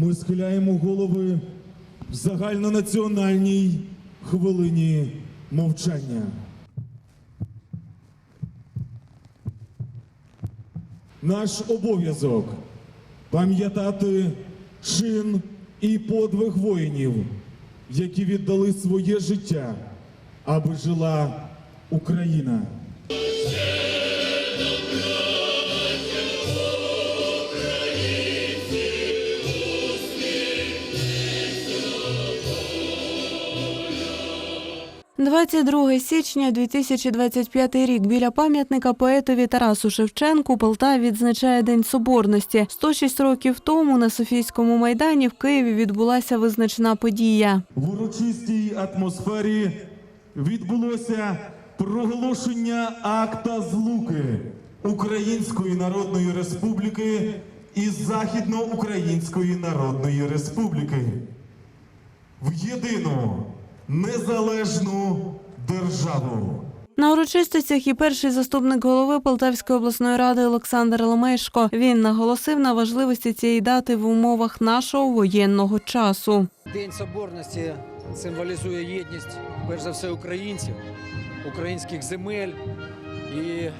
ми схиляємо голови в загальнонаціональній хвилині мовчання. Наш обов'язок пам'ятати чин і подвиг воїнів, які віддали своє життя, аби жила Україна. – 22 січня 2025 рік біля пам'ятника поетові Тарасу Шевченку у відзначає День Соборності. 106 років тому на Софійському майдані в Києві відбулася визначна подія. В урочистій атмосфері відбулося проголошення акта злуки Української Народної Республіки і Західноукраїнської Народної Республіки в єдину незалежну державу. На урочистостях і перший заступник голови Полтавської обласної ради Олександр Ломешко. Він наголосив на важливості цієї дати в умовах нашого воєнного часу. День Соборності символізує єдність, перш за все, українців, українських земель. І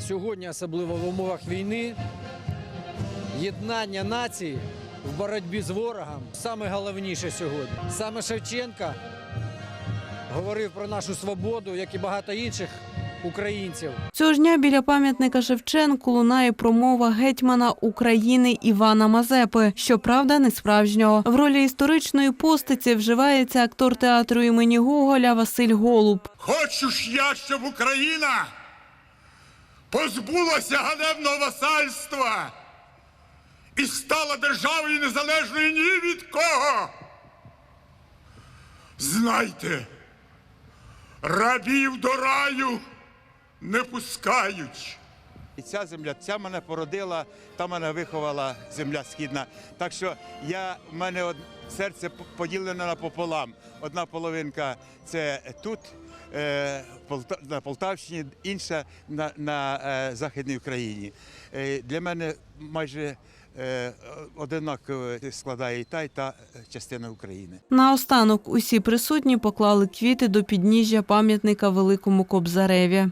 сьогодні, особливо в умовах війни, єднання нації в боротьбі з ворогом саме головніше сьогодні. Саме Шевченка говорив про нашу свободу, як і багато інших українців. Цього ж дня біля пам'ятника Шевченку лунає промова гетьмана України Івана Мазепи. Щоправда, не справжнього. В ролі історичної постаті вживається актор театру імені Гоголя Василь Голуб. Хочу ж я, щоб Україна позбулася ганебного васальства і стала державою незалежною ні від кого. Знайте, рабів до раю не пускають. І ця земля, ця мене породила, та мене виховала земля східна. Так що я, в мене серце п- поділене напополам. Одна половинка це тут, е, на Полтавщині, інша на, на е, Західній Україні. Е, для мене майже е, одинаково складає і та, і та частина України. Наостанок усі присутні поклали квіти до підніжжя пам'ятника Великому Кобзареві.